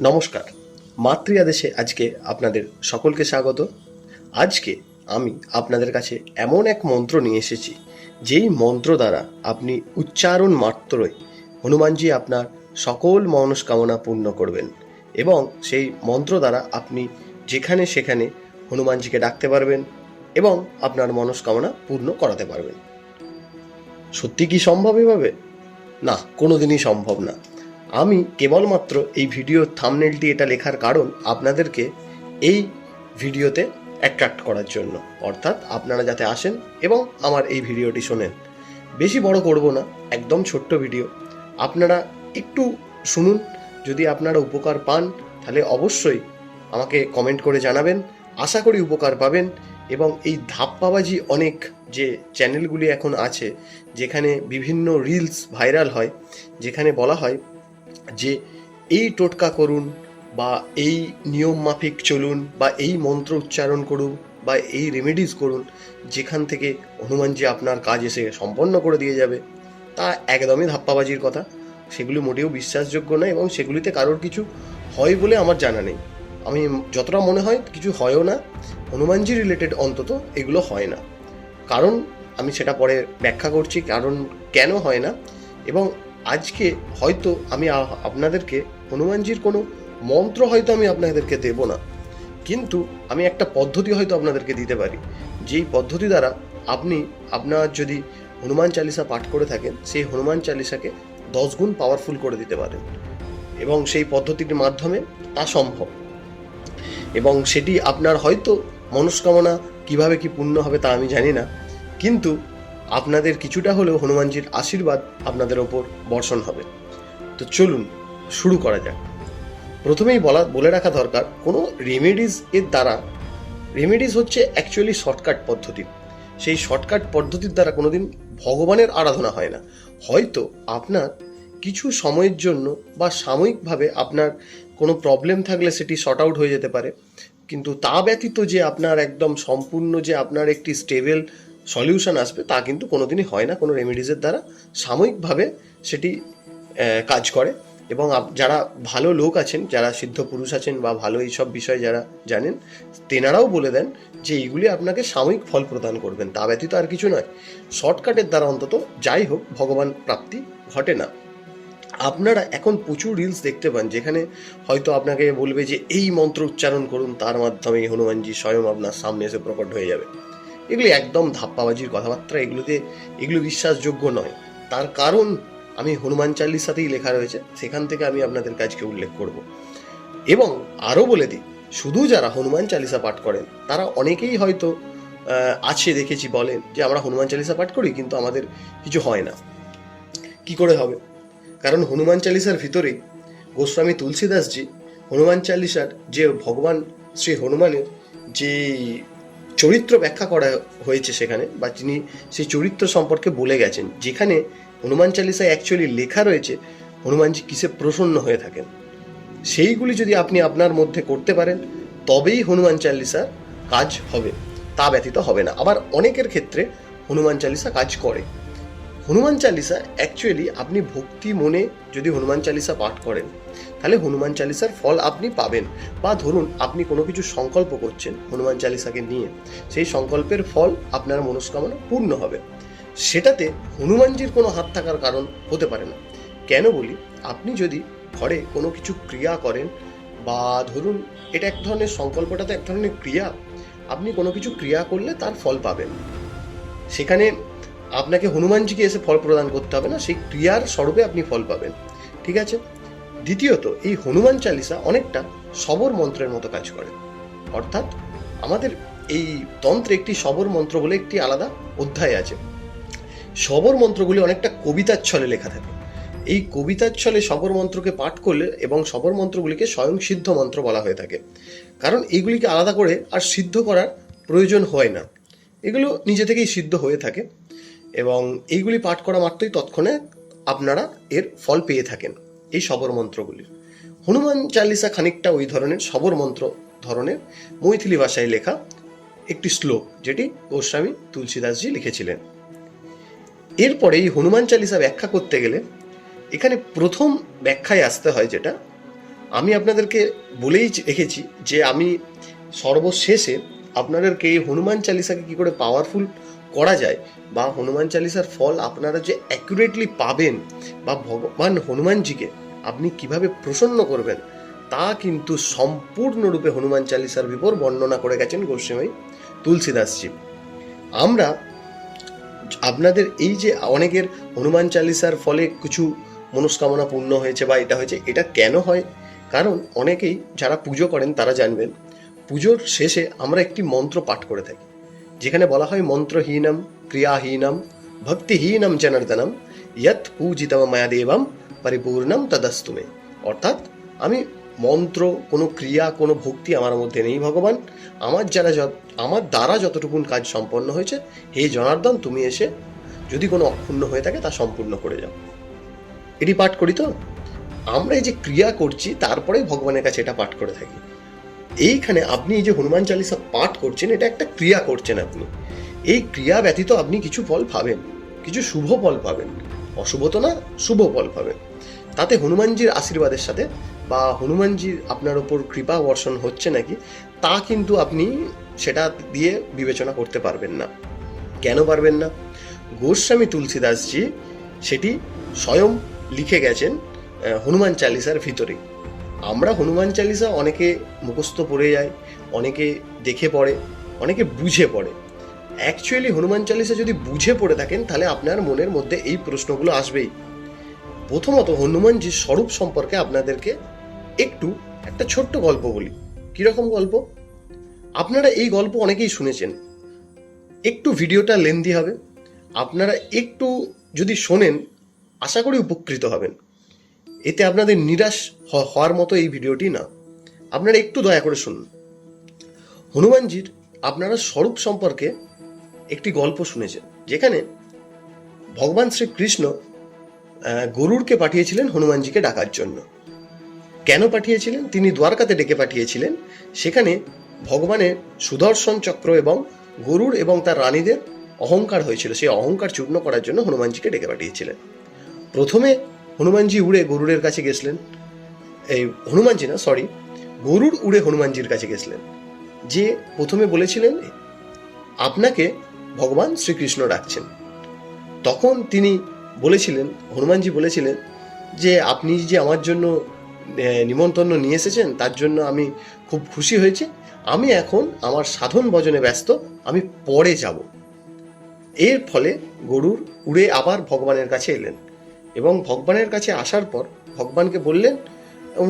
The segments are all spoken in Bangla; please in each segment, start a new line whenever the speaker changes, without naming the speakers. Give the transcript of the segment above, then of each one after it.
নমস্কার। মাতৃ আদেশে আজকে আপনাদের সকলকে স্বাগত। আজকে আমি আপনাদের কাছে এমন এক মন্ত্র নিয়ে এসেছি, যেই মন্ত্র দ্বারা আপনি উচ্চারণ মাত্রই হনুমানজি আপনার সকল মনস্কামনা পূর্ণ করবেন এবং সেই মন্ত্র দ্বারা আপনি যেখানে সেখানে হনুমানজিকে ডাকতে পারবেন এবং আপনার মনস্কামনা পূর্ণ করাতে পারবেন। সত্যি কি সম্ভব এভাবে? না, কোনোদিনই সম্ভব না। আমি কেবলমাত্র এই ভিডিওর থামনেলটি এটা লেখার কারণ আপনাদেরকে এই ভিডিওতে অ্যাট্রাক্ট করার জন্য। অর্থাৎ আপনারা যাতে আসেন এবং আমার এই ভিডিওটি শোনেন। বেশি বড় করব না, একদম ছোট্ট ভিডিও। আপনারা একটু শুনুন, যদি আপনারা উপকার পান, তাহলে অবশ্যই আমাকে কমেন্ট করে জানাবেন। আশা করি উপকার পাবেন এবং এই ধাপ্পাবাজি অনেক যে চ্যানেলগুলি এখন আছে, যেখানে বিভিন্ন রিলস ভাইরাল হয়, যেখানে বলা হয় যে এই টোটকা করুন বা এই নিয়ম মাফিক চলুন বা এই মন্ত্র উচ্চারণ করুন বা এই রেমেডিস করুন, যেখান থেকে হনুমানজি আপনার কাজ এসে সম্পন্ন করে দিয়ে যাবে, তা একদমই ধাপ্পাবাজির কথা। সেগুলি মোটেও বিশ্বাসযোগ্য নয় এবং সেগুলিতে কারোর কিছু হয় বলে আমার জানা নেই। আমি যতটা মনে হয় কিছু হয়ও না, হনুমানজি রিলেটেড অন্তত এগুলো হয় না। কারণ আমি সেটা পরে ব্যাখ্যা করছি, কারণ কেন হয় না? এবং আজকে হয়তো আমি আপনাদেরকে হনুমানজির কোনো মন্ত্র হয়তো আমি আপনাদেরকে দেব না। কিন্তু আমি একটা পদ্ধতি হয়তো আপনাদেরকে দিতে পারি। যেই পদ্ধতি দ্বারা আপনি, আপনার যদি হনুমান চালিসা পাঠ করে থাকেন, সেই হনুমান চালিসাকে দশ গুণ পাওয়ারফুল করে দিতে পারেন। এবং সেই পদ্ধতিটির মাধ্যমে তা সম্ভব। এবং সেটি আপনার হয়তো মনস্কামনা কীভাবে কি পূর্ণ হবে তা আমি জানি না। কিন্তু আপনাদের কিছুটা হলেও হনুমানজির আশীর্বাদ আপনাদের ওপর বর্ষণ হবে। তো চলুন, শুরু করা যাক। প্রথমেই বলা, বলে রাখা দরকার, কোনো রেমেডিস এর দ্বারা রেমেডিস হচ্ছে অ্যাকচুয়ালি শর্টকাট পদ্ধতি। সেই শর্টকাট পদ্ধতির দ্বারা কোনোদিন ভগবানের আরাধনা হয় না। হয়তো আপনার কিছু সময়ের জন্য বা সাময়িকভাবে আপনার কোনো প্রবলেম থাকলে সেটি শর্ট আউট হয়ে যেতে পারে। কিন্তু তা ব্যতীত যে আপনার একদম সম্পূর্ণ যে আপনার একটি স্টেবল সলিউশন আসবে, তা কিন্তু কোনোদিনই হয় না। কোনো রেমেডিসের দ্বারা সাময়িকভাবে সেটি কাজ করে। এবং যারা ভালো লোক আছেন, যারা সিদ্ধ পুরুষ আছেন বা ভালো এইসব বিষয়ে যারা জানেন, তেনারাও বলে দেন যে এইগুলি আপনাকে সাময়িক ফল প্রদান করবেন। তা ব্যতীত আর কিছু নয়। শর্টকাটের দ্বারা অন্তত যাই হোক, ভগবান প্রাপ্তি ঘটে না। আপনারা এখন প্রচুর রিলস দেখতে পান, যেখানে হয়তো আপনাকে বলবে যে এই মন্ত্র উচ্চারণ করুন, তার মাধ্যমে হনুমানজি স্বয়ং আপনার সামনে এসে প্রকট হয়ে যাবে। এগুলি একদম ধাপ্পাবাজির কথাবার্তা, এগুলোতে, এগুলো বিশ্বাসযোগ্য নয়। তার কারণ আমি হনুমান চালিসাতেই লেখা রয়েছে, সেখান থেকে আমি আপনাদের কাজকে উল্লেখ করব। এবং আরও বলে দিই, শুধু যারা হনুমান চালিসা পাঠ করেন, তারা অনেকেই হয়তো আছে দেখেছি বলেন যে আমরা হনুমান চালিসা পাঠ করি, কিন্তু আমাদের কিছু হয় না। কি করে হবে? কারণ হনুমান চালিসার ভিতরেই গোস্বামী তুলসীদাসজি, হনুমান চালিসার যে ভগবান শ্রী হনুমানের যে চরিত্র ব্যাখ্যা করা হয়েছে সেখানে, বা তিনি সেই চরিত্র সম্পর্কে বলে গেছেন, যেখানে হনুমান চালিসায় অ্যাকচুয়ালি লেখা রয়েছে হনুমানজি কিসে প্রসন্ন হয়ে থাকেন? সেইগুলি যদি আপনি আপনার মধ্যে করতে পারেন, তবেই হনুমান চালিসার কাজ হবে, তা ব্যতীত হবে না। আবার অনেকের ক্ষেত্রে হনুমান চালিসা কাজ করে। হনুমান চালিসা অ্যাকচুয়ালি আপনি ভক্তি মনে যদি হনুমান চালিসা পাঠ করেন তাহলে হনুমান চালিসার ফল আপনি পাবেন। বা ধরুন, আপনি কোনো কিছু সংকল্প করছেন হনুমান চালিসাকে নিয়ে, সেই সংকল্পের ফল আপনার মনস্কামনা পূর্ণ হবে। সেটাতে হনুমানজির কোনো হাত থাকার কারণ হতে পারে না। কেন বলি? আপনি যদি ঘরে কোনো কিছু ক্রিয়া করেন বা ধরুন, এটা এক ধরনের সংকল্পটা তো এক ধরনের ক্রিয়া, আপনি কোনো কিছু ক্রিয়া করলে তার ফল পাবেন। সেখানে আপনাকে হনুমানজিকে এসে ফল প্রদান করতে হবে না, সেই ক্রিয়ার স্বরূপে আপনি ফল পাবেন। ঠিক আছে? দ্বিতীয়ত, এই হনুমান চালিসা অনেকটা সবর মন্ত্রের মতো কাজ করে। অর্থাৎ আমাদের এই তন্ত্রে একটি সবর মন্ত্র বলে একটি আলাদা অধ্যায় আছে। সবর মন্ত্রগুলি অনেকটা কবিতার ছলে লেখা থাকে। এই কবিতার ছলে সবর মন্ত্রকে পাঠ করলে এবং সবর মন্ত্রগুলিকে স্বয়ং সিদ্ধ মন্ত্র বলা হয়ে থাকে। কারণ এইগুলিকে আলাদা করে আর সিদ্ধ করার প্রয়োজন হয় না। এগুলো নিজে থেকেই সিদ্ধ হয়ে থাকে এবং এইগুলি পাঠ করা মাত্রই তৎক্ষণে আপনারা এর ফল পেয়ে থাকেন। এই সবর মন্ত্রগুলির হনুমান চালিসা খানিকটা ওই ধরনের সবর মন্ত্র ধরনের মৈথিলি ভাষায় লেখা একটি শ্লোক, যেটি গোস্বামী তুলসীদাসজি লিখেছিলেন। এরপরে এই হনুমান চালিসা ব্যাখ্যা করতে গেলে এখানে প্রথম ব্যাখ্যায় আসতে হয় যেটা, আমি আপনাদেরকে বলেই রেখেছি যে আমি সর্বশেষে আপনাদেরকে এই হনুমান চালিসাকে কি করে পাওয়ারফুল করা যায় বা হনুমান চালিসার ফল আপনারা যে অ্যাকুরেটলি পাবেন বা ভগবান হনুমানজিকে আপনি কীভাবে প্রসন্ন করবেন, তা কিন্তু সম্পূর্ণরূপে হনুমান চালিসার বিপর বর্ণনা করে গেছেন গোস্বামী তুলসীদাসজি। আমরা আপনাদের এই যে অনেকের হনুমান চালিসার ফলে কিছু মনস্কামনা পূর্ণ হয়েছে বা এটা হয়েছে, এটা কেন হয়? কারণ অনেকেই যারা পুজো করেন তারা জানবেন, পুজোর শেষে আমরা একটি মন্ত্র পাঠ করে থাকি। যেখানে বলা হয় মন্ত্রহীনম, ক্রিয়াহীনম, ভক্তিহীনম জনার্দনম ইয়ৎ পূজিতম মায়াদেবম পরিপূর্ণম তদস্তুমে অর্থাৎ আমি মন্ত্র, কোনো ক্রিয়া, কোনো ভক্তি আমার মধ্যে নেই ভগবান। আমার যারা আমার দ্বারা যতটুকুন কাজ সম্পন্ন হয়েছে, হে জনার্দন, তুমি এসে যদি কোনো অক্ষুণ্ণ হয়ে থাকে, তা সম্পূর্ণ করে যাও। এটি পাঠ করি তো? আমরা এই যে ক্রিয়া করছি, তারপরেই ভগবানের কাছে এটা পাঠ করে থাকি। এইখানে আপনি এই যে হনুমান চালিসা পাঠ করছেন, এটা একটা ক্রিয়া করছেন আপনি। এই ক্রিয়া ব্যতীত আপনি কিছু ফল পাবেন, কিছু শুভ ফল পাবেন। অশুভ তো না, শুভ ফল পাবেন। তাতে হনুমানজির আশীর্বাদের সাথে বা হনুমানজির আপনার ওপর কৃপা বর্ষণ হচ্ছে নাকি, তা কিন্তু আপনি সেটা দিয়ে বিবেচনা করতে পারবেন না। কেন পারবেন না? গোস্বামী তুলসীদাসজি সেটি স্বয়ং লিখে গেছেন হনুমান চালিসার ভিতরে আমরা হনুমান চালিসা অনেকে মুখস্থ পড়ে যায়, অনেকে দেখে পড়ে, অনেকে বুঝে পড়ে। অ্যাকচুয়ালি হনুমান চালিসা যদি বুঝে পড়ে থাকেন, তাহলে আপনার মনের মধ্যে এই প্রশ্নগুলো আসবেই। প্রথমত, হনুমানজির স্বরূপ সম্পর্কে আপনাদেরকে একটু একটা ছোট্ট গল্প বলি। কীরকম গল্প? আপনারা এই গল্প অনেকেই শুনেছেন। একটু ভিডিওটা লেন্দি হবে। আপনারা একটু যদি শোনেন, আশা করি উপকৃত হবেন। এতে আপনাদের নিরাশ হওয়ার মতো এই ভিডিওটি না। আপনারা একটু দয়া করে শুনুন। হনুমানজির আপনারা স্বরূপ সম্পর্কে একটি গল্প শুনেছেন, যেখানে ভগবান শ্রীকৃষ্ণ গরুড়কে পাঠিয়েছিলেন হনুমানজিকে ডাকার জন্য। কেন পাঠিয়েছিলেন? তিনি দ্বারকাতে ডেকে পাঠিয়েছিলেন। সেখানে ভগবানের সুদর্শন চক্র এবং গরুড় এবং তার রানীদের অহংকার হয়েছিল। সেই অহংকার চূর্ণ করার জন্য হনুমানজিকে ডেকে পাঠিয়েছিলেন। প্রথমে হনুমানজি উড়ে গরুড়ের কাছে গেছিলেন। এই হনুমানজি না সরি গরুড় উড়ে হনুমানজির কাছে গেছিলেন। যে প্রথমে বলেছিলেন, আপনাকে ভগবান শ্রীকৃষ্ণ ডাকছেন। তখন তিনি বলেছিলেন, হনুমানজি বলেছিলেন যে, আপনি যে আমার জন্য নিমন্ত্রণ নিয়ে এসেছেন, তার জন্য আমি খুব খুশি হয়েছি। আমি এখন আমার সাধন ভজনে ব্যস্ত, আমি পরে যাব। এর ফলে গরুর উড়ে আবার ভগবানের কাছে এলেন। এবং ভগবানের কাছে আসার পর ভগবানকে বললেন,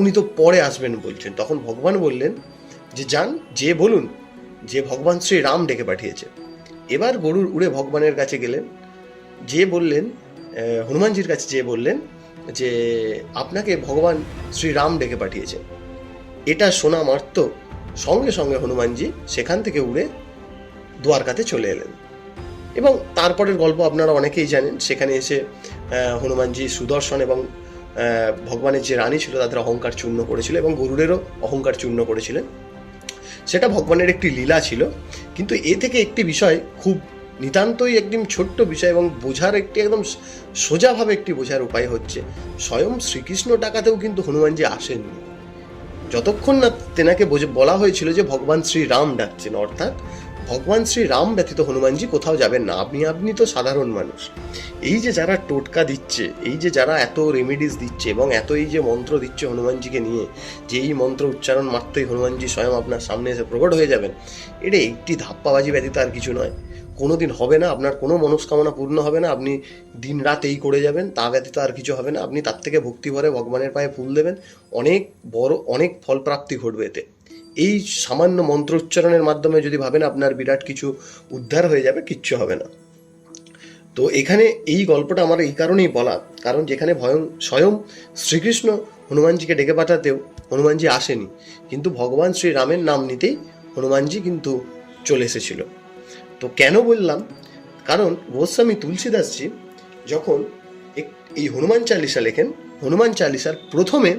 উনি তো পরে আসবেন বলছেন। তখন ভগবান বললেন যে, যান, যে বলুন যে ভগবান শ্রী রাম ডেকে পাঠিয়েছে। এবার গরুর উড়ে ভগবানের কাছে গেলেন। যে বললেন হনুমানজির কাছে যে বললেন যে, আপনাকে ভগবান শ্রীরাম ডেকে পাঠিয়েছে। এটা শোনা মাত্র সঙ্গে সঙ্গে হনুমানজি সেখান থেকে উড়ে দ্বারকাতে চলে এলেন। এবং তারপরের গল্প আপনারা অনেকেই জানেন, সেখানে এসে হনুমানজি সুদর্শন এবং ভগবানের যে রানী ছিল তাদের অহংকার চূর্ণ করেছিল এবং গরুড়েরও অহংকার চূর্ণ করেছিলেন। সেটা ভগবানের একটি লীলা ছিল, কিন্তু এ থেকে একটি বিষয় খুব নিতান্তই একদম ছোট্ট বিষয় এবং বোঝার একটি একদম সোজাভাবে একটি বোঝার উপায় হচ্ছে, স্বয়ং শ্রীকৃষ্ণ টাকাতেও কিন্তু হনুমানজি আসেননি। যতক্ষণ না তেনাকে বলা হয়েছিল যে ভগবান শ্রী রাম ডাকছেন, অর্থাৎ ভগবান শ্রী রাম ব্যতীত হনুমানজি কোথাও যাবেন না। আপনি আপনি তো সাধারণ মানুষ। এই যে যারা টোটকা দিচ্ছে, এই যে যারা এত রেমেডিস দিচ্ছে এবং এত এই যে মন্ত্র দিচ্ছে হনুমানজিকে নিয়ে, যে এই মন্ত্র উচ্চারণ মাত্রই হনুমানজি স্বয়ং আপনার সামনে এসে প্রকট হয়ে যাবেন, এটা একটি ধাপ্পাবাজি ব্যতীত আর কিছু নয়। কোনো দিন হবে না, আপনার কোনো মনস্কামনা পূর্ণ হবে না, আপনি দিন রাত এই করে যাবেন, তা ব্যতীত আর কিছু হবে না। আপনি তার থেকে ভক্তি ভরে ভগবানের পায়ে ফুল দেবেন, অনেক বড়, অনেক ফলপ্রাপ্তি ঘটবে এতে। এই সামান্য মন্ত্র উচ্চারণের মাধ্যমে যদি ভাবেন আপনার বিরাট কিছু উদ্ধার হয়ে যাবে, কিচ্ছু হবে না। তো এখানে এই গল্পটা আমার এই কারণেই বলা, কারণ যেখানে ভয়ং, স্বয়ং শ্রীকৃষ্ণ হনুমানজিকে ডেকে পাঠাতেও হনুমানজি আসেনি। কিন্তু ভগবান শ্রীরামের নাম নিতেই হনুমানজি কিন্তু চলে এসেছিল। তো কেন বললাম? কারণ গোস্বামী তুলসীদাসজি যখন এই হনুমান চালিসা লেখেন, হনুমান চালিসার প্রথমে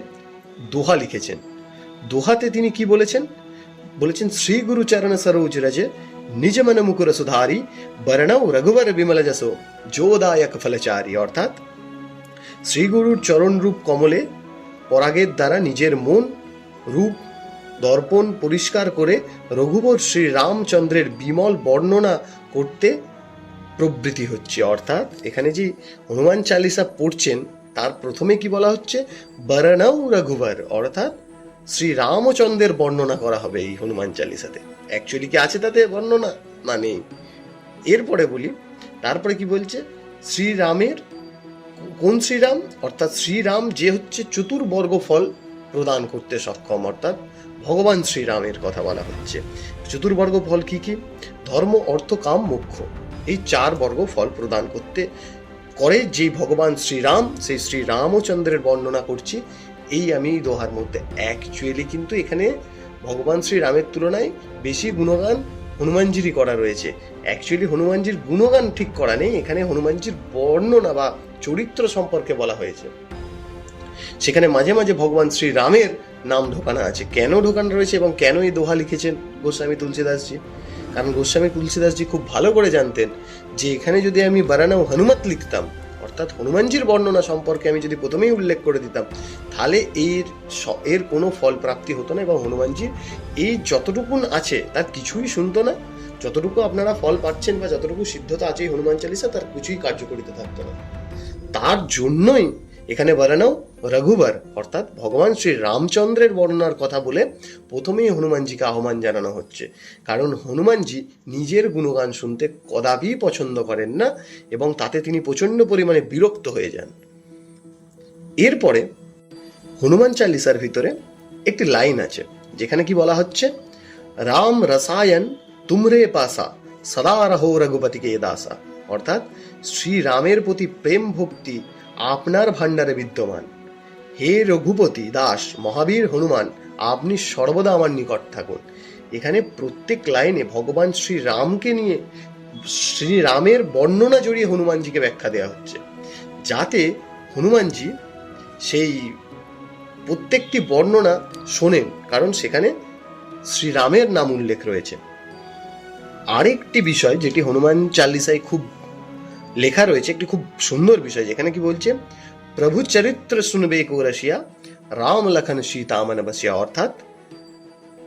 দোহা লিখেছেন। দোহাতে তিনি কি বলেছেন? বলেছেন, শ্রী গুরু চরণ সরোজ রজে, নিজ মন মুকুর সুধারি, বর্ণৌ রঘুবর বিমল যশো যোদায়ক ফলচারী। অর্থাৎ শ্রীগুরুর চরণ রূপ কমলে পরাগের দ্বারা নিজের মন, রূপ, দর্পণ পরিষ্কার করে রঘুবর শ্রী রামচন্দ্রের বিমল বর্ণনা করতে প্রবৃত্তি হচ্ছে। অর্থাৎ, এখানে যে হনুমান চালিসা পড়ছেন, তার প্রথমে কি বলা হচ্ছে? বরণাও রঘুবর। অর্থাৎ শ্রী রামচন্দ্রের বর্ণনা করা হবে এই হনুমান চালিসাতে। অ্যাকচুয়ালি কি আছে তাতে বর্ণনা? না নেই। এরপরে বলি, তারপরে কি বলছে? শ্রীরামের কোন শ্রীরাম? অর্থাৎ শ্রীরাম যে হচ্ছে চতুর্বর্গ ফল প্রদান করতে সক্ষম, অর্থাৎ ভগবান শ্রীরামের কথা বলা হচ্ছে। চতুর্বর্গ ফল কি কি? ধর্ম, অর্থ, কাম মুখ্য এই চার বর্গ ফল প্রদান করতে, করে যে ভগবান শ্রীরাম, সেই শ্রী রামচন্দ্রের বর্ণনা করছি এই আমি দোহার মধ্যে অ্যাকচুয়ালি কিন্তু এখানে ভগবান শ্রীরামের তুলনায় বেশি গুণগান হনুমানজিরই করা রয়েছে। অ্যাকচুয়ালি হনুমানজির গুণগান ঠিক করা নেই। এখানে হনুমানজির বর্ণনা বা চরিত্র সম্পর্কে বলা হয়েছে। সেখানে মাঝে মাঝে ভগবান শ্রী রামের নাম ঢোকানো আছে। কেন ঢোকানো রয়েছে এবং কেন এই দোহা লিখেছেন গোস্বামী তুলসীদাসজি? কারণ গোস্বামী তুলসীদাসজি খুব ভালো করে জানতেন যে এখানে যদি আমি বারানাও হনুমত লিখতাম অর্থাৎ হনুমানজির বর্ণনা সম্পর্কে আমি যদি প্রথমেই উল্লেখ করে দিতাম, তাহলে এর এর কোনো ফল প্রাপ্তি হতো না এবং হনুমানজির এই যতটুকুন আছে তার কিছুই শুনতো না। যতটুকু আপনারা ফল পাচ্ছেন বা যতটুকু সিদ্ধতা আছে হনুমান চালিসা, তার কিছুই কার্যকরিতা থাকতো না। তার জন্যই এখানে বলানো রঘুবর, অর্থাৎ ভগবান শ্রী রামচন্দ্রের বর্ণনার কথা বলে প্রথমেই হনুমানজিকে আহ্বান জানানো হচ্ছে। কারণ হনুমানজি নিজের গুণগান শুনতে কদাপি পছন্দ করেন না এবং তাতে তিনি প্রচণ্ড পরিমাণে বিরক্ত হয়ে যান। এরপরে হনুমান চালিসার ভিতরে একটি লাইন আছে, যেখানে কি বলা হচ্ছে? রাম রসায়ন তুমরে পাসা, সদা রহো রঘুপতিকে দাসা। অর্থাৎ শ্রী রামের প্রতি প্রেম ভক্তি আপনার ভাণ্ডারে বিদ্যমান। হে রঘুপতি দাস, মহাবীর হনুমান, আপনি সর্বদা আমার নিকট থাকুন। এখানে প্রত্যেক লাইনে ভগবান শ্রী রামকে নিয়ে শ্রী রামের বর্ণনা জড়িয়ে হনুমানজিকে ব্যাখ্যা দেওয়া হচ্ছে। যাতে হনুমানজি সেই প্রত্যেকটি বর্ণনা শোনেন, কারণ সেখানে শ্রীরামের নাম উল্লেখ রয়েছে। আরেকটি বিষয় যেটি হনুমান চালিসায় খুব লেখা রয়েছে একটি খুব সুন্দর বিষয় যেখানে কি বলছে, প্রভু চরিত্র শুনবে রসিয়া, রাম লখন সীতামন বসিয়া। অর্থাৎ,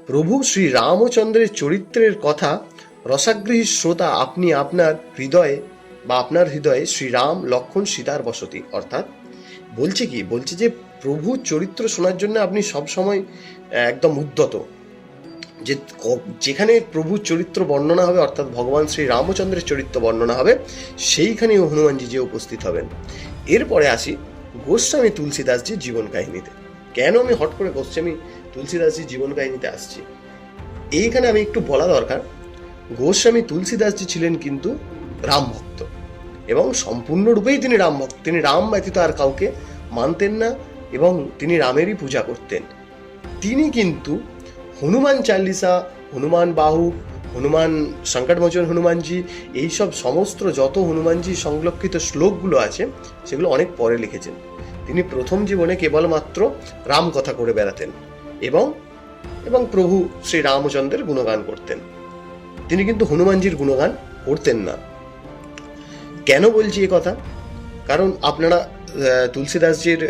প্রভু শ্রী রামচন্দ্রের চরিত্রের কথা রসাগ্রহী শ্রোতা আপনি আপনার হৃদয়ে বা আপনার হৃদয়ে শ্রীরাম লক্ষণ সীতার বসতি। অর্থাৎ, বলছে কি? বলছে যে, প্রভু চরিত্র শোনার জন্য আপনি সব সময় একদম উদ্যত। যে যেখানে প্রভু চরিত্র বর্ণনা হবে, অর্থাৎ ভগবান শ্রী রামচন্দ্রের চরিত্র বর্ণনা হবে সেইখানে হনুমানজি যে উপস্থিত হবেন। এরপরে আসি গোস্বামী তুলসীদাসজির জীবন কাহিনীতে। কেন আমি হট করে গোস্বামী তুলসীদাসজির জীবন কাহিনীতে আসছি? এইখানে আমি একটু বলা দরকার, গোস্বামী তুলসীদাসজি ছিলেন কিন্তু রাম ভক্ত এবং সম্পূর্ণরূপেই তিনি রাম ভক্ত। তিনি রাম ব্যতীত আর কাউকে মানতেন না এবং তিনি রামেরই পূজা করতেন। তিনি কিন্তু হনুমান চালিসা হনুমান বাহু, হনুমান সংকটমোচন হনুমানজি, এইসব সমস্ত যত হনুমানজি সংলক্ষিত শ্লোকগুলো আছে, সেগুলো অনেক পরে লিখেছেন। তিনি প্রথম জীবনে কেবলমাত্র রাম কথা করে বেড়াতেন এবং এবং প্রভু শ্রী রামচন্দ্রের গুণগান করতেন। তিনি কিন্তু হনুমানজির গুণগান করতেন না। কেন বলছি এ কথা? কারণ আপনারা তুলসীদাসজির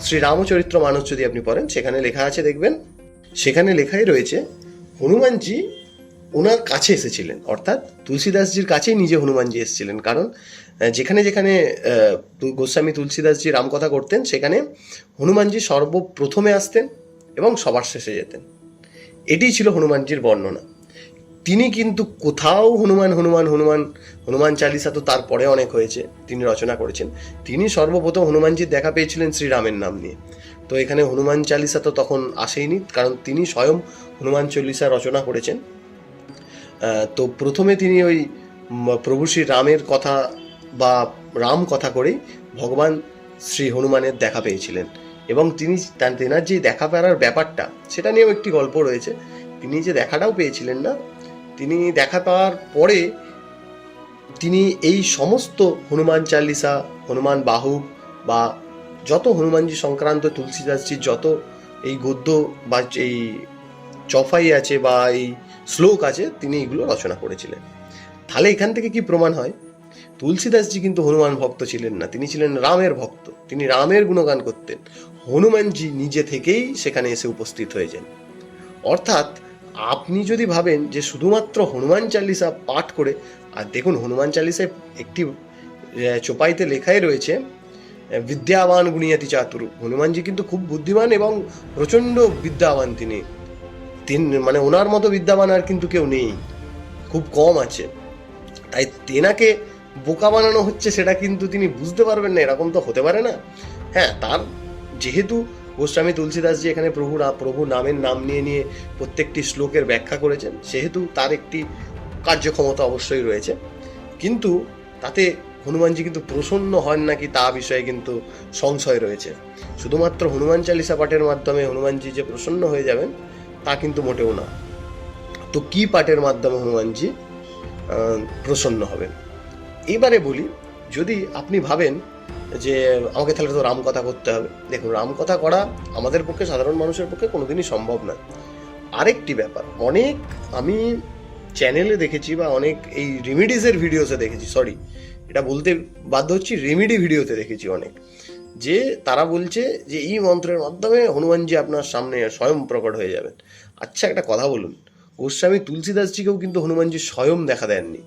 শ্রী রামচরিত্র মানস যদি আপনি পড়েন, সেখানে লেখা আছে, দেখবেন সেখানে লেখাই রয়েছে, হনুমানজি ওনার কাছে এসেছিলেন। অর্থাৎ তুলসীদাসজির কাছেই নিজে হনুমানজি এসেছিলেন। কারণ যেখানে যেখানে গোস্বামী তুলসীদাসজি রামকথা করতেন, সেখানে হনুমানজি সর্বপ্রথমে আসতেন এবং সবার শেষে যেতেন। এটিই ছিল হনুমানজির বর্ণনা। তিনি কিন্তু কোথাও হনুমান হনুমান হনুমান হনুমান চালিসা তো তারপরে অনেক হয়েছে, তিনি রচনা করেছেন। তিনি সর্বপ্রথম হনুমানজির দেখা পেয়েছিলেন শ্রীরামের নাম নিয়ে। তো এখানে হনুমান চালিসা তো তখন আসেইনি, কারণ তিনি স্বয়ং হনুমান চল্লিশা রচনা করেছেন। তো প্রথমে তিনি ওই প্রভু শ্রী রামের কথা বা রাম কথা করেই ভগবান শ্রী হনুমানের দেখা পেয়েছিলেন। এবং তিনি তেনার যে দেখা পেয়ার ব্যাপারটা, সেটা নিয়েও একটি গল্প রয়েছে। তিনি যে দেখাটাও পেয়েছিলেন না, তিনি দেখা পাওয়ার পরে তিনি এই সমস্ত হনুমান চালিসা, হনুমান বাহু বা যত হনুমানজি সংক্রান্ত তুলসীদাসজির যত এই গদ্য বা এই চফাই আছে বা এই শ্লোক আছে, তিনি এগুলো রচনা করেছিলেন। তাহলে এখান থেকে কি প্রমাণ হয়? তুলসীদাসজি কিন্তু হনুমান ভক্ত ছিলেন না, তিনি ছিলেন রামের ভক্ত, তিনি রামের গুণগান করতেন। হনুমানজি নিজে থেকেই সেখানে এসে উপস্থিত হয়ে যান অর্থাৎ আপনি যদি ভাবেন যে শুধুমাত্র হনুমান চালিসা পাঠ করে, আর দেখুন হনুমান চালিসায় একটি চোপাইতে লেখাই রয়েছে বিদ্যাবান গুণিয়াতি চাতুর। হনুমানজি কিন্তু খুব বুদ্ধিমান এবং প্রচণ্ড বিদ্যাবান তিনি। তিন মানে ওনার মতো বিদ্যাবান আর কিন্তু কেউ নেই। খুব কম আছে। তাই তেনাকে বোকা বানানো হচ্ছে সেটা কিন্তু তিনি বুঝতে পারবেন না, এরকম তো হতে পারে না। হ্যাঁ তার যেহেতু গোস্বামী তুলসীদাসজি এখানে প্রভু প্রভু নামের নাম নিয়ে নিয়ে প্রত্যেকটি শ্লোকের ব্যাখ্যা করেছেন, সেহেতু তার একটি কার্যক্ষমতা অবশ্যই রয়েছে। কিন্তু তাতে হনুমানজি কিন্তু প্রসন্ন হন নাকি তা বিষয়ে কিন্তু সংশয় রয়েছে। শুধুমাত্র হনুমান চালিসা পাঠের মাধ্যমে হনুমানজি যে প্রসন্ন হয়ে যাবেন, তা কিন্তু মোটেও না। তো কি পাঠের মাধ্যমে হনুমানজি প্রসন্ন হবেন? এবারে বলি, যদি আপনি ভাবেন যে আমাকে তাহলে তো রামকথা করতে হবে। দেখুন রামকথা করা আমাদের পক্ষে, সাধারণ মানুষের পক্ষে কোনোদিনই সম্ভব নয় আরেকটি ব্যাপার, অনেক আমি চ্যানেলে দেখেছি বা অনেক এই রেমিডিসের ভিডিওসে দেখেছি সরি এটা বলতে বাধ্য হচ্ছি রেমিডি ভিডিওতে দেখেছি অনেক। যে তারা বলছে যে এই মন্ত্রের মাধ্যমে হনুমানজি আপনার সামনে স্বয়ং প্রকট হয়ে যাবেন। আচ্ছা একটা কথা বলুন। গোস্বামী তুলসীদাসজিকেও কিন্তু হনুমানজি স্বয়ং দেখা দেননি।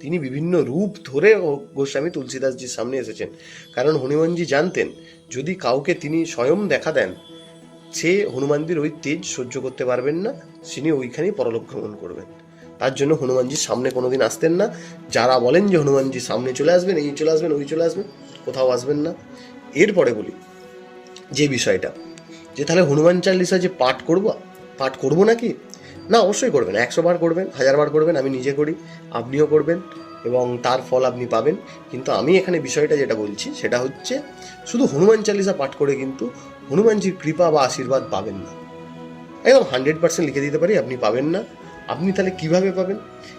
তিনি বিভিন্ন রূপ ধরে গোস্বামী তুলসীদাসজির সামনে এসেছেন। কারণ হনুমানজি জানতেন, যদি কাউকে তিনি স্বয়ং দেখা দেন, সে হনুমানজির ওই তেজ সহ্য করতে পারবেন না তিনি ওইখানেই পরলোক ভ্রমণ করবেন। তার জন্য হনুমানজির সামনে কোনোদিন আসতেন না। যারা বলেন যে হনুমানজি সামনে চলে আসবেন, এই চলে আসবেন, ওই চলে আসবেন, কোথাও আসবেন না। এরপরে বলি যে বিষয়টা, যে তাহলে হনুমান চালিসা যে পাঠ করব পাঠ করব নাকি? না, অবশ্যই করবেন। একশো বার করবেন, হাজার বার করবেন, আমি নিজে করি, আপনিও করবেন এবং তার ফল আপনি পাবেন। কিন্তু আমি এখানে বিষয়টা যেটা বলছি, সেটা হচ্ছে শুধু হনুমান চালিসা পাঠ করে কিন্তু হনুমানজির কৃপা বা আশীর্বাদ পাবেন না। একদম হান্ড্রেড পার্সেন্ট লিখে দিতে পারি, আপনি পাবেন না। আপনি তাহলে কীভাবে পাবেন?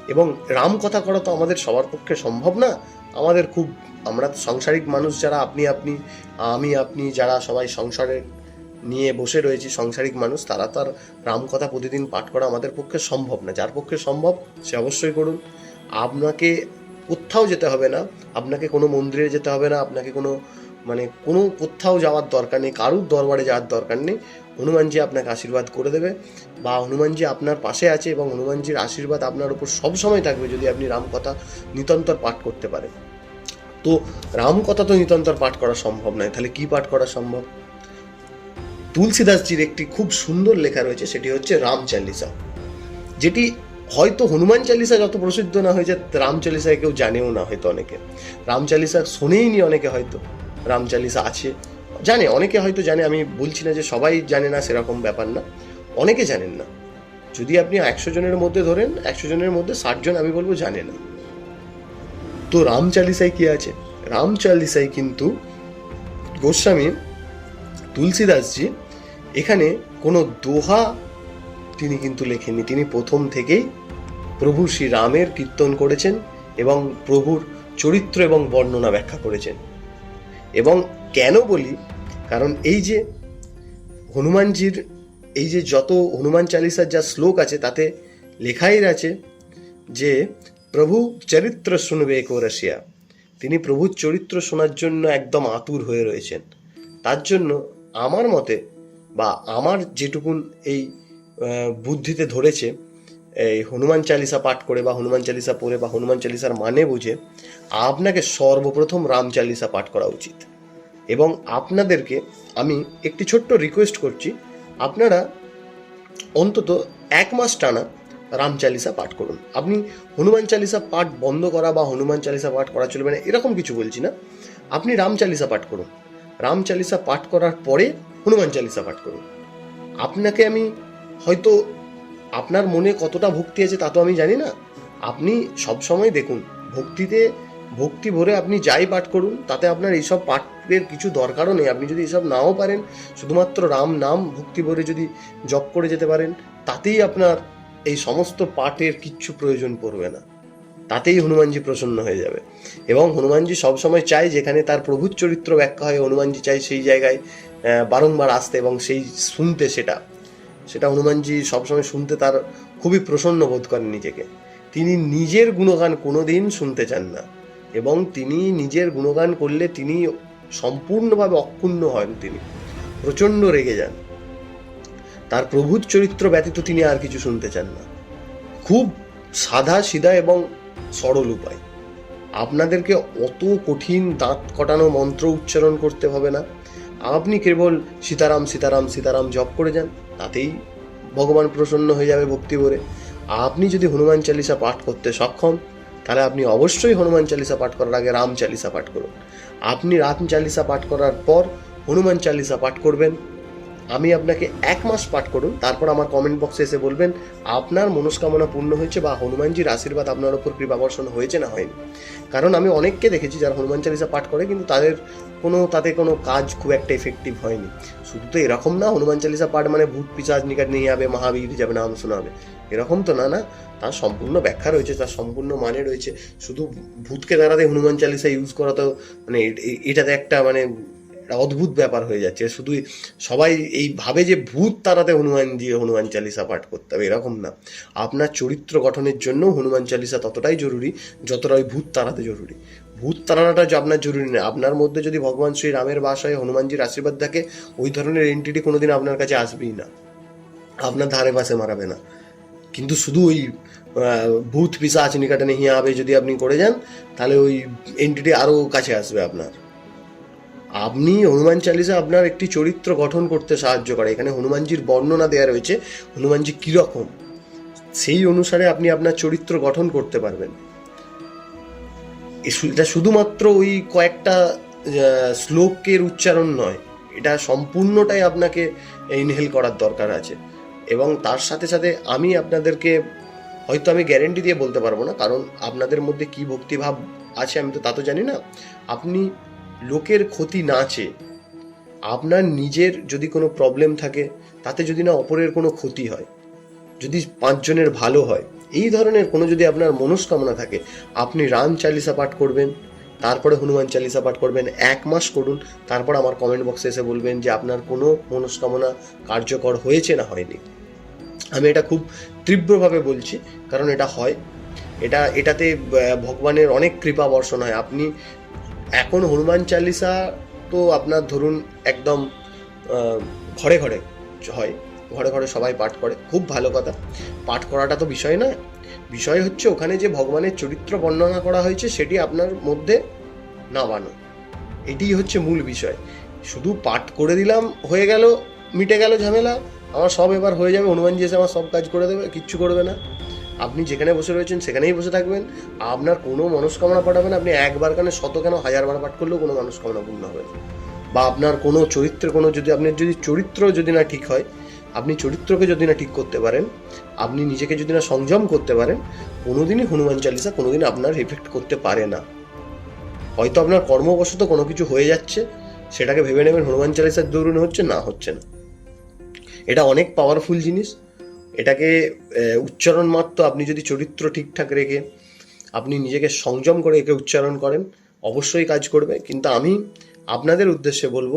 এবং রাম কথা করা তো আমাদের সবার পক্ষে সম্ভব না। আমাদের খুব, আমরা সাংসারিক মানুষ যারা, আপনি আপনি, আমি, আপনি যারা সবাই সংসারে নিয়ে বসে রয়েছি, সাংসারিক মানুষ, তারা তার রাম কথা প্রতিদিন পাঠ করা আমাদের পক্ষে সম্ভব না। যার পক্ষে সম্ভব, সে অবশ্যই করুন। আপনাকে কোথাও যেতে হবে না। আপনাকে কোনো মন্দিরে যেতে হবে না। আপনাকে কোনো মানে কোনো কোথাও যাওয়ার দরকার নেই, কারুর দরবারে যাওয়ার দরকার নেই। হনুমানজি আপনাকে আশীর্বাদ করে দেবে বা হনুমানজি আপনার পাশে আছে এবং হনুমানজির আশীর্বাদ আপনার উপর সবসময় থাকবে যদি আপনি রামকথা নিতন্তর পাঠ করতে পারেন। তো রামকথা তো নিতন্তর পাঠ করা সম্ভব নয়, তাহলে কি পাঠ করা সম্ভব? তুলসীদাসজির একটি খুব সুন্দর লেখা রয়েছে, সেটি হচ্ছে রাম চালিসা। যেটি হয়তো হনুমান চালিসা যত প্রসিদ্ধ না হয়েছে, রাম চালিসায় কেউ জানেও না হয়তো অনেকে। রাম চালিসা শোনেইনি অনেকে হয়তো। রাম চালিসা আছে। জানে, অনেকে হয়তো জানে, আমি বলছি না যে সবাই জানে না, সেরকম ব্যাপার না। অনেকে জানেন না। যদি আপনি একশো জনের মধ্যে ধরেন, একশো জনের মধ্যে ষাট জন, আমি বলব জানে না। তো রাম চালিসায় কি আছে? রাম চালিসায় কিন্তু গোস্বামী তুলসীদাসজি এখানে কোনো দোহা তিনি কিন্তু লেখেননি। তিনি প্রথম থেকেই প্রভু শ্রী রামের কীর্তন করেছেন এবং প্রভুর চরিত্র এবং বর্ণনা ব্যাখ্যা করেছেন। এবং কেন বলি, কারণ এই যে হনুমানজির, এই যে যত হনুমান চালিসার যা শ্লোক আছে, তাতে লেখাই আছে যে, প্রভু চরিত্র শুনবে কোরসিয়া তিনি প্রভুর চরিত্র শোনার জন্য একদম আতুর হয়ে রয়েছেন। তার জন্য আমার মতে বা আমার যেটুকুন এই বুদ্ধিতে ধরেছে এই হনুমান চালিসা পাঠ করে বা হনুমান চালিসা পড়ে বা হনুমান চালিসার মানে বুঝে আপনাকে সর্বপ্রথম রাম চালিসা পাঠ করা উচিত। এবং আপনাদেরকে আমি একটি ছোট্ট রিকোয়েস্ট করছি, আপনারা অন্তত এক মাস টানা রাম চালিসা পাঠ করুন। আপনি হনুমান চালিসা পাঠ বন্ধ করা বা হনুমান চালিসা পাঠ করা চলবে না, এরকম কিছু বলছি না। আপনি রাম চালিসা পাঠ করুন। রাম চালিসা পাঠ করার পরে হনুমান চালিসা পাঠ করুন। আপনাকে আমি হয়তো আপনার মনে কতটা ভক্তি আছে তা তো আমি জানি না। আপনি সবসময় দেখুন, ভক্তিতে, ভক্তি ভরে আপনি যাই পাঠ করুন, তাতে আপনার এইসব পাঠের কিছু দরকারও নেই। আপনি যদি এসব নাও পারেন, শুধুমাত্র রাম নাম ভক্তি ভরে যদি জপ করে যেতে পারেন, তাতেই আপনার এই সমস্ত পাঠের কিচ্ছু প্রয়োজন পড়বে না। তাতেই হনুমানজি প্রসন্ন হয়ে যাবে। এবং হনুমানজি সবসময় চায় যেখানে তার প্রভুর চরিত্র ব্যাখ্যা হয়, হনুমানজি চাই সেই জায়গায় বারংবার আসতে এবং সেই শুনতে সেটা। সেটা হনুমানজি সবসময় শুনতে তার খুবই প্রসন্ন বোধ করেন নিজেকে। তিনি নিজের গুণগান কোনোদিন শুনতে চান না এবং তিনি নিজের গুণগান করলে তিনি সম্পূর্ণভাবে অক্ষুণ্ণ হন তিনি। প্রচণ্ড রেগে যান। তার প্রভুর চরিত্র ব্যতীত তিনি আর কিছু শুনতে চান না। খুব সাদা সিধা এবং সরল উপায়। আপনাদেরকে অত কঠিন দাঁত কটানো মন্ত্র উচ্চারণ করতে হবে না। আপনি কেবল সীতারাম সীতারাম সীতারাম জপ করে যান। তাতেই ভগবান প্রসন্ন হয়ে যাবে ভক্তি ভরে। আপনি যদি হনুমান চালিসা পাঠ করতে সক্ষম, তাহলে আপনি অবশ্যই হনুমান চালিসা পাঠ করার আগে রাম চালিসা পাঠ করুন। আপনি রাম চালিসা পাঠ করার পর হনুমান চালিসা পাঠ করবেন। আমি আপনাকে এক মাস পাঠ করুন, তারপর আমার কমেন্ট বক্সে এসে বলবেন, আপনার মনস্কামনা পূর্ণ হয়েছে বা হনুমানজির আশীর্বাদ আপনার ওপর কৃপাবর্ষণ হয়েছে না হয়নি। কারণ আমি অনেককে দেখেছি যারা হনুমান চালিসা পাঠ করে, কিন্তু তাদের কোনো, তাতে কোনো কাজ খুব একটা এফেক্টিভ হয়নি। শুধু তো এরকম না, হনুমান চালিসা পাঠ মানে ভূত পিসাজ নিকট নিয়ে যাবে, মহাবীর যাবে নাম শোনাবে। এরকম তো না না। তার সম্পূর্ণ ব্যাখ্যা রয়েছে, তার সম্পূর্ণ মানে রয়েছে। শুধু ভূতকে দাঁড়াতে হনুমান চালিসা ইউজ করা তো মানে এটাতে একটা মানে অদ্ভুত ব্যাপার হয়ে যাচ্ছে। শুধু সবাই এই ভাবে যে ভূত তাড়াতে হনুমানজি হনুমান চালিসা পাঠ করতে হবে, এরকম না। আপনার চরিত্র গঠনের জন্য হনুমান চালিসা ততটাই জরুরি, যতটা ওই ভূত তাড়াতে জরুরি। ভূত তাড়ানোটা আপনার জরুরি না। আপনার মধ্যে যদি ভগবান শ্রী রামের বাসায় হনুমানজির আশীর্বাদ থাকে, ওই ধরনের এন্টিটি কোনোদিন আপনার কাছে আসবেই না। আপনার ধারে পাশে মারাবে না। কিন্তু শুধু ওই ভূত, পিসাচ, নিকটে নেই আবে যদি আপনি করে যান, তাহলে ওই এন্টিটি আরও কাছে আসবে আপনার। আপনি হনুমান চালিসা আপনার একটি চরিত্র গঠন করতে সাহায্য করে। এখানে হনুমানজির বর্ণনা দেওয়া রয়েছে, হনুমানজি কীরকম? সেই অনুসারে আপনি আপনার চরিত্র গঠন করতে পারবেন। এটা শুধুমাত্র ওই কয়েকটা শ্লোকের উচ্চারণ নয়, এটা সম্পূর্ণটাই আপনাকে ইনহেল করার দরকার আছে। এবং তার সাথে সাথে আমি আপনাদেরকে, হয়তো আমি গ্যারেন্টি দিয়ে বলতে পারব না, কারণ আপনাদের মধ্যে কি ভক্তিভাব আছে আমি তো তা তো জানি না। আপনি লোকের ক্ষতি না চেয়ে, আপনার নিজের যদি কোনো প্রবলেম থাকে, তাতে যদি না অপরের কোনো ক্ষতি হয়, যদি পাঁচজনের ভালো হয়, এই ধরনের কোনো যদি আপনার মনস্কামনা থাকে, আপনি রাম চালিসা পাঠ করবেন, তারপরে হনুমান চালিসা পাঠ করবেন, এক মাস করুন, তারপর আমার কমেন্ট বক্সে এসে বলবেন যে আপনার কোনো মনস্কামনা কার্যকর হয়েছে না হয়নি। আমি এটা খুব তীব্রভাবে বলছি, কারণ এটা হয়। এটা, এটাতে ভগবানের অনেক কৃপা বর্ষণ হয়। আপনি এখন হনুমান চালিসা তো আপনার ধরুন একদম ঘরে ঘরে হয়, ঘরে ঘরে সবাই পাঠ করে, খুব ভালো কথা। পাঠ করাটা তো বিষয় নয়। বিষয় হচ্ছে ওখানে যে ভগবানের চরিত্র বর্ণনা করা হয়েছে, সেটি আপনার মধ্যে নামানো। এটিই হচ্ছে মূল বিষয়। শুধু পাঠ করে দিলাম, হয়ে গেল, মিটে গেল ঝামেলা, আমার সব এবার হয়ে যাবে, হনুমানজি এসে আমার সব কাজ করে দেবে, কিচ্ছু করবে না। আপনি যেখানে বসে রয়েছেন সেখানেই বসে থাকবেন। আপনার কোনো মনস্কামনা পাঠাবেন আপনি একবার কেন শত কেন হাজারবার পাঠ করলেও কোনো মনস্কামনা পূর্ণ হবে বা আপনার কোনো চরিত্রের কোনো যদি, আপনার যদি চরিত্র যদি না ঠিক হয়, আপনি চরিত্রকে যদি না ঠিক করতে পারেন, আপনি নিজেকে যদি না সংযম করতে পারেন, কোনোদিনই হনুমান চালিসা কোনোদিন আপনার এফেক্ট করতে পারে না। হয়তো আপনার কর্মবশত কোনো কিছু হয়ে যাচ্ছে, সেটাকে ভেবে নেবেন হনুমান চালিসার দরুন হচ্ছে, না হচ্ছে না। এটা অনেক পাওয়ারফুল জিনিস। এটাকে উচ্চারণ মাত্র আপনি যদি চরিত্র ঠিকঠাক রেখে আপনি নিজেকে সংযম করে একে উচ্চারণ করেন, অবশ্যই কাজ করবে। কিন্তু আমি আপনাদের উদ্দেশ্যে বলব,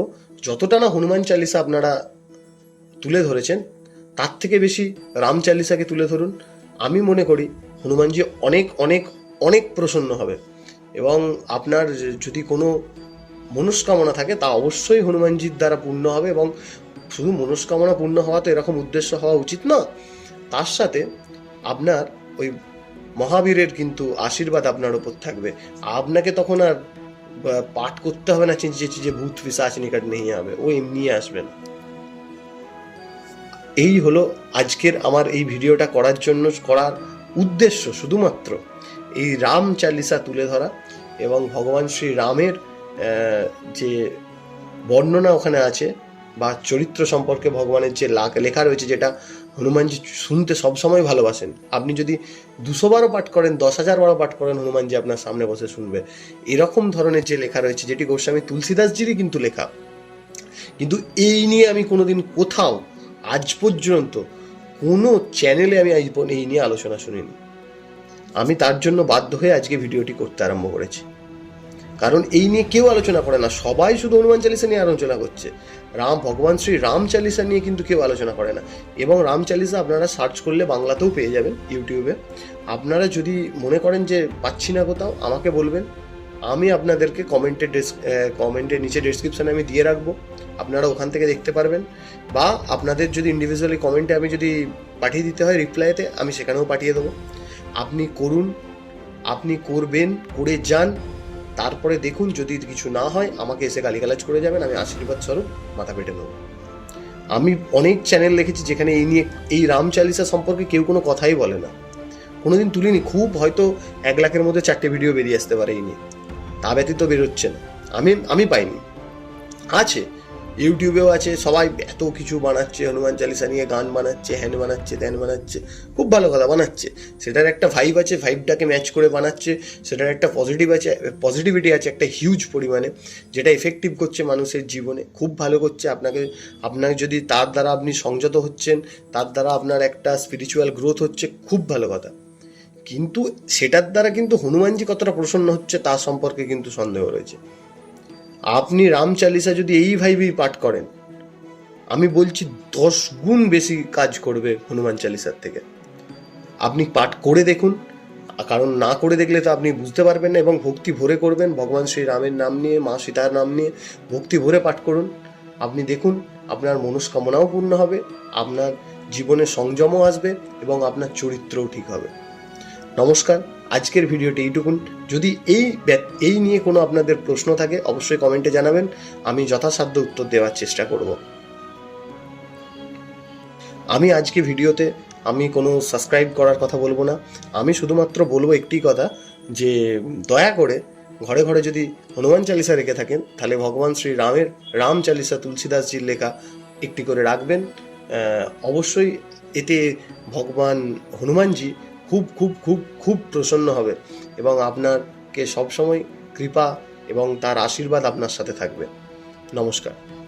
যতটা না হনুমান চালিসা আপনারা তুলে ধরেছেন, তার থেকে বেশি রাম চালিসাকে তুলে ধরুন। আমি মনে করি হনুমানজি অনেক অনেক অনেক প্রসন্ন হবে। এবং আপনার যদি কোনো মনস্কামনা থাকে, তা অবশ্যই হনুমানজির দ্বারা পূর্ণ হবে। এবং শুধু মনস্কামনা পূর্ণ হওয়া তো এরকম উদ্দেশ্য হওয়া উচিত না। তার সাথে আপনার ওই মহাবীরের কিন্তু আশীর্বাদ আপনার ওপর থাকবে। আপনাকে তখন আর পাঠ করতে হবে না চেঁচিয়ে চেঁচিয়ে ভূত পিসাচ নিকট নেই হবে ও এমনি আসবে না। এই হলো আজকের আমার এই ভিডিওটা করার জন্য, করার উদ্দেশ্য। শুধুমাত্র এই রাম চালিসা তুলে ধরা এবং ভগবান শ্রী রামের যে বর্ণনা ওখানে আছে, বা চরিত্র সম্পর্কে ভগবানের যে লেখা রয়েছে, যেটা হনুমানজি শুনতে সবসময় ভালোবাসেন। আপনি যদি দুশো বারও পাঠ করেন, দশ হাজার বারও পাঠ করেন, হনুমানজি আপনার সামনে বসে শুনবে। এরকম ধরনের যে লেখা রয়েছে, যেটি গোস্বামী তুলসীদাসজিরই কিন্তু লেখা। কিন্তু এই নিয়ে আমি কোনোদিন কোথাও, আজ পর্যন্ত কোনো চ্যানেলে আমি আজ এই নিয়ে আলোচনা শুনিনি। আমি তার জন্য বাধ্য হয়ে আজকে ভিডিওটি করতে আরম্ভ করেছি। কারণ এই নিয়ে কেউ আলোচনা করে না। সবাই শুধু হনুমান চালিসা নিয়ে আলোচনা করছে। রাম, ভগবান শ্রী রাম চালিসা নিয়ে কিন্তু কেউ আলোচনা করে না। এবং রাম চালিসা আপনারা সার্চ করলে বাংলাতেও পেয়ে যাবেন ইউটিউবে আপনারা যদি মনে করেন যে পাচ্ছি না কোথাও, আমাকে বলবেন। আমি আপনাদেরকে কমেন্টে কমেন্টের নিচে ডেসক্রিপশানে আমি দিয়ে রাখব। আপনারা ওখান থেকে দেখতে পারবেন। বা আপনাদের যদি ইন্ডিভিজুয়ালি কমেন্টে আমি যদি পাঠিয়ে দিতে হয় রিপ্লাইতে আমি সেখানেও পাঠিয়ে দেবো। আপনি করুন, আপনি করবেন, করে যান। তারপরে দেখুন যদি কিছু না হয়, আমাকে এসে গালিগালাজ করে যাবেন, আমি আশীর্বাদ স্বরূপ মাথা পেটে নেব। আমি অনেক চ্যানেল দেখেছি যেখানে এই নিয়ে, এই রাম চালিসা সম্পর্কে কেউ কোনো কথাই বলে না। কোনোদিন তুলিনি, খুব হয়তো এক লাখের মধ্যে চারটে ভিডিও বেরিয়ে আসতে পারে এই নিয়ে। তা ব্যতীত বেরোচ্ছে না। আমি আমি পাইনি। আছে ইউটিউবেও আছে, সবাই এত কিছু বানাচ্ছে, হনুমান চালিসা নিয়ে গান বানাচ্ছে হ্যান বানাচ্ছে ত্যান বানাচ্ছে, খুব ভালো কথা, বানাচ্ছে। সেটার একটা ভাইব আছে ভাইবটাকে ম্যাচ করে বানাচ্ছে, সেটার একটা পজিটিভ আছে পজিটিভিটি আছে একটা হিউজ পরিমাণে, যেটা এফেক্টিভ করছে মানুষের জীবনে। খুব ভালো করছে, আপনাকে আপনাকে যদি তার দ্বারা আপনি সংযত হচ্ছেন, তার দ্বারা আপনার একটা স্পিরিচুয়াল গ্রোথ হচ্ছে, খুব ভালো কথা। কিন্তু সেটার দ্বারা কিন্তু হনুমানজি কতটা প্রসন্ন হচ্ছে তার সম্পর্কে কিন্তু সন্দেহ রয়েছে। আপনি রাম চালিসা যদি এই ভাইবেই পাঠ করেন, আমি বলছি দশ গুণ বেশি কাজ করবে হনুমান চালিসার থেকে। আপনি পাঠ করে দেখুন, কারণ না করে দেখলে তো আপনি বুঝতে পারবেন না এবং ভক্তি ভরে করবেন। ভগবান শ্রী রামের নাম নিয়ে, মা সীতার নাম নিয়ে ভক্তি ভরে পাঠ করুন। আপনি দেখুন, আপনার মনস্কামনাও পূর্ণ হবে, আপনার জীবনে সংযমও আসবে এবং আপনার চরিত্রও ঠিক হবে। নমস্কার। আজকের ভিডিওটি এইটুকুন। যদি এই এই নিয়ে কোনো আপনাদের প্রশ্ন থাকে, অবশ্যই কমেন্টে জানাবেন। আমি যথাসাধ্য উত্তর দেওয়ার চেষ্টা করব। আমি আজকে ভিডিওতে আমি কোনো সাবস্ক্রাইব করার কথা বলব না। আমি শুধুমাত্র বলব একটি কথা, যে দয়া করে ঘরে ঘরে যদি হনুমান চালিসা রেখে থাকেন, তাহলে ভগবান শ্রী রামের রাম চালিসা তুলসীদাসজির লেখা একটি করে রাখবেন। অবশ্যই এতে ভগবান হনুমানজি খুব খুব খুব খুব প্রসন্ন হবে এবং আপনাকে সবসময় কৃপা এবং তার আশীর্বাদ আপনার সাথে থাকবে। নমস্কার।